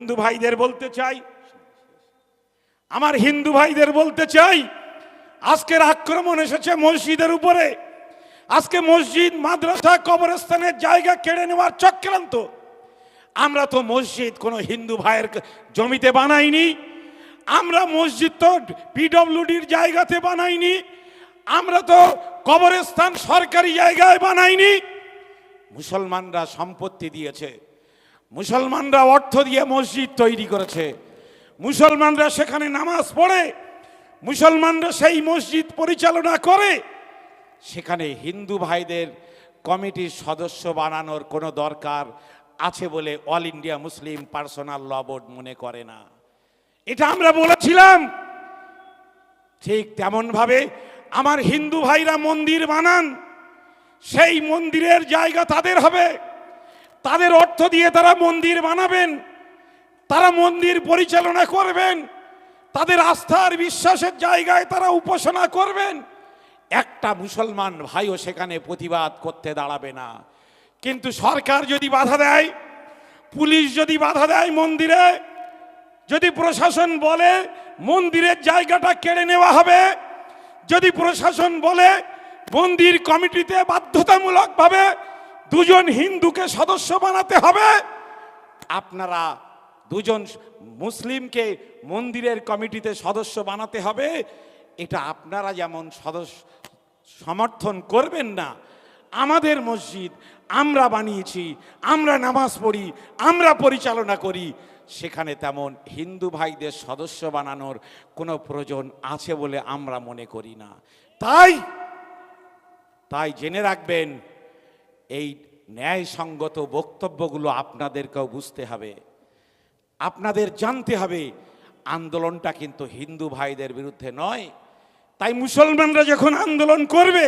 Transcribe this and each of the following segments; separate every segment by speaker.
Speaker 1: হিন্দু ভাইদের বলতে চাই, আমার হিন্দু ভাইদের বলতে চাই, আজকের আক্রমণ এসেছে মসজিদের উপরে। আজকে মসজিদ, মাদ্রাসা, কবরস্থানের জায়গা কেড়ে নেওয়ার চক্রান্ত। আমরা তো মসজিদ কোনো হিন্দু ভাইয়ের জমিতে বানাইনি। আমরা মসজিদ তো পিডব্লিউডির জায়গাতে বানাইনি। আমরা তো কবরস্থান সরকারি জায়গায় বানাইনি। মুসলমানরা সম্পত্তি দিয়েছে। মুসলমানরা অর্থ দিয়ে মসজিদ তৈরি করেছে। মুসলমানরা সেখানে নামাজ পড়ে। মুসলমানরা সেই মসজিদ পরিচালনা করে। সেখানে হিন্দু ভাইদের কমিটির সদস্য বানানোর কোনো দরকার আছে বলে All India Muslim personal law board মনে করে না। এটা আমরা বলেছিলাম। ঠিক তেমনভাবে আমার হিন্দু ভাইরা মন্দির বানান। সেই মন্দিরের জায়গা তাদের হবে। তাদের অর্থ দিয়ে তারা মন্দির বানাবেন, তারা মন্দির পরিচালনা করবেন, তাদের আস্থার বিশ্বাসের জায়গায় তারা উপাসনা করবেন। একটা মুসলমান ভাইও সেখানে প্রতিবাদ করতে দাঁড়াবে না। কিন্তু সরকার যদি বাধা দেয়, পুলিশ যদি বাধা দেয় মন্দিরে, যদি প্রশাসন বলে মন্দিরের জায়গাটা কেড়ে নেওয়া হবে, যদি প্রশাসন বলে মন্দির কমিটিতে বাধ্যতামূলকভাবে দুজন হিন্দুকে সদস্য বানাতে হবে। আপনারা দুজন মুসলিমকে মন্দিরের কমিটিতে সদস্য বানাতে হবে। এটা আপনারা যেমন সদস্য সমর্থন করবেন না, আমাদের মসজিদ আমরা বানিয়েছি, আমরা নামাজ পড়ি, আমরা পরিচালনা করি, সেখানে তেমন হিন্দু ভাইদের সদস্য বানানোর কোনো প্রয়োজন আছে বলে আমরা মনে করি না। তাই তাই জেনে রাখবেন এই ন্যায়সঙ্গত বক্তব্যগুলো আপনাদেরকেও বুঝতে হবে। আপনাদের জানতে হবে, আন্দোলনটা কিন্তু হিন্দু ভাইদের বিরুদ্ধে নয়। তাই মুসলমানরা যখন আন্দোলন করবে,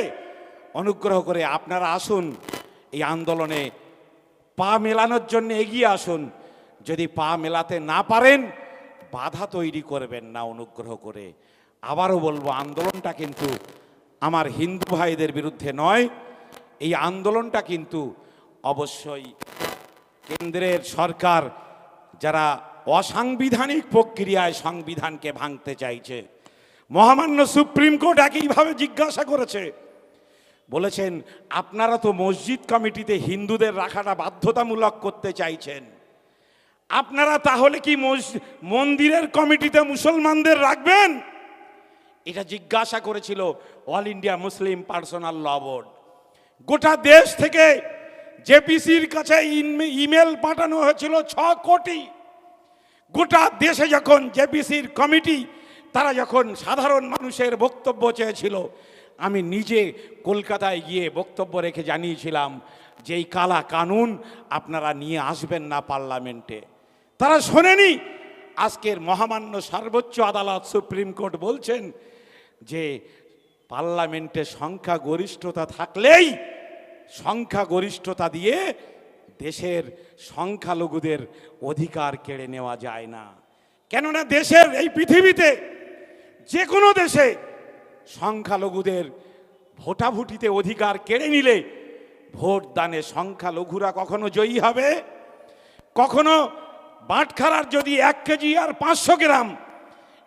Speaker 1: অনুগ্রহ করে আপনারা আসুন, এই আন্দোলনে পা মেলানোর জন্য এগিয়ে আসুন। যদি পা মেলাতে না পারেন, বাধা তৈরি করবেন না অনুগ্রহ করে। আবারও বলব, আন্দোলনটা কিন্তু আমার হিন্দু ভাইদের বিরুদ্ধে নয় এই আন্দোলনটা কিন্তু অবশ্যই কেন্দ্রের সরকার যারা অসাংবিধানিক প্রক্রিয়ায় সংবিধানকে ভাঙতে চাইছে, মহামান্য সুপ্রিম কোর্ট একইভাবে জিজ্ঞাসা করেছে। বলেছেন, আপনারা তো মসজিদ কমিটিতে হিন্দুদের রাখাটা বাধ্যতামূলক করতে চাইছেন। আপনারা তাহলে কি মন্দিরের কমিটিতে মুসলমানদের রাখবেন? এটা জিজ্ঞাসা করেছিল All India Muslim personal law board. গোটা দেশ থেকে জেপিসির কাছে ইমেল পাঠানো হয়েছিল ছ কোটি। গোটা দেশে যখন জেপিসির কমিটি, তারা যখন সাধারণ মানুষের বক্তব্য চেয়েছিল, আমি নিজে কলকাতায় গিয়ে বক্তব্য রেখে জানিয়েছিলাম যে এই কালা কানুন আপনারা নিয়ে আসবেন না পার্লামেন্টে। তারা শোনেনি। আজকের মহামান্য সর্বোচ্চ আদালত সুপ্রিম কোর্ট বলছেন যে পার্লামেন্টে সংখ্যা গরিষ্ঠতা থাকলেই সংখ্যা গরিষ্ঠতা দিয়ে দেশের সংখ্যালঘুদের অধিকার কেড়ে নেওয়া যায় না। কেননা দেশের এই পৃথিবীতে যে কোনো দেশে সংখ্যালঘুদের ভোটাভুটিতে অধিকার কেড়ে নিলে ভোট দানে সংখ্যালঘুরা কখনো জয়ী হবে? কখনো বাটখারার যদি এক কেজি আর পাঁচশো গ্রাম,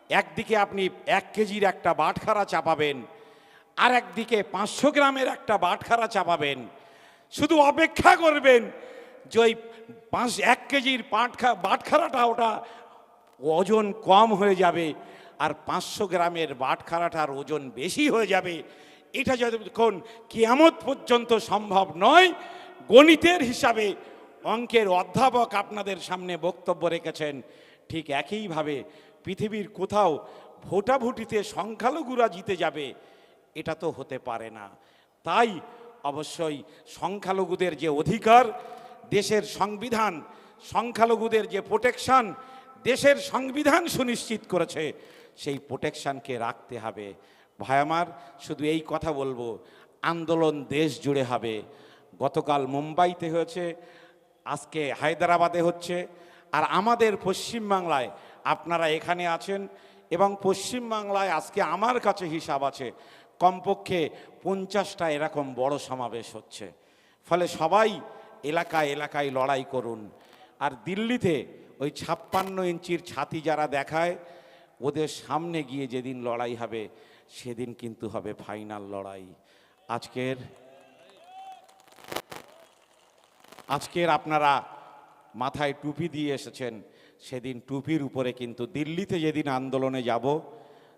Speaker 1: একদিকে আপনি এক কেজির একটা বাটখারা চাপাবেন আর একদিকে পাঁচশো গ্রামের একটা বাটখারা চাপাবেন। শুধু অপেক্ষা করবেন যে ওই পাঁচ, এক কেজির পাটখা, বাটখারাটা ওটা ওজন কম হয়ে যাবে আর পাঁচশো গ্রামের বাটখারাটার ওজন বেশি হয়ে যাবে। এটা যতক্ষণ কিয়ামত পর্যন্ত সম্ভব নয়, গণিতের হিসাবে অঙ্কের অধ্যাপক আপনাদের সামনে বক্তব্য রেখেছেন। ঠিক একইভাবে পৃথিবীর কোথাও ভোটাভুটিতে সংখ্যালঘুরা জিতে যাবে। এটা তো হতে পারে না। তাই অবশ্যই সংখ্যালঘুদের যে অধিকার, দেশের সংবিধান, সংখ্যালঘুদের যে প্রোটেকশন দেশের সংবিধান সুনিশ্চিত করেছে, সেই প্রোটেকশনকে রাখতে হবে। ভাই আমার, শুধু এই কথা বলব, আন্দোলন দেশ জুড়ে হবে। গতকাল মুম্বাইতে হয়েছে, আজকে হায়দ্রাবাদে হচ্ছে, আর আমাদের পশ্চিমবাংলায় আপনারা এখানে আছেন এবং পশ্চিমবাংলায় আজকে আমার কাছে হিসাব আছে কমপক্ষে পঞ্চাশটা এরকম বড় সমাবেশ হচ্ছে। ফলে সবাই এলাকায় এলাকায় লড়াই করুন। আর দিল্লিতে
Speaker 2: ওই ছাপ্পান্ন ইঞ্চির ছাতি যারা দেখায়, ওদের সামনে গিয়ে যেদিন লড়াই হবে, সেদিন কিন্তু হবে ফাইনাল লড়াই। আজকের আজকের আপনারা মাথায় টুপি দিয়ে এসেছেন, সেদিন টুপির উপরে কিন্তু দিল্লিতে যেদিন আন্দোলনে যাব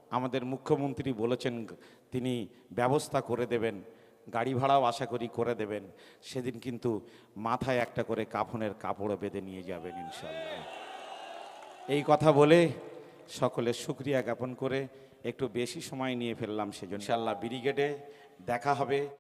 Speaker 2: আমাদের মুখ্যমন্ত্রী বলেছেন, তিনি ব্যবস্থা করে দেবেন, গাড়ি ভাড়াও আশা করি করে দেবেন, সেদিন কিন্তু মাথায় একটা করে কাফনের কাপড় বেঁধে নিয়ে যাবেন ইনশাল্লাহ এই কথা বলে সকলে সুক্রিয়া জ্ঞাপন করে একটু বেশি সময় নিয়ে ফেললাম সেজন্য। ইনশাল্লাহ ব্রিগেডে দেখা হবে।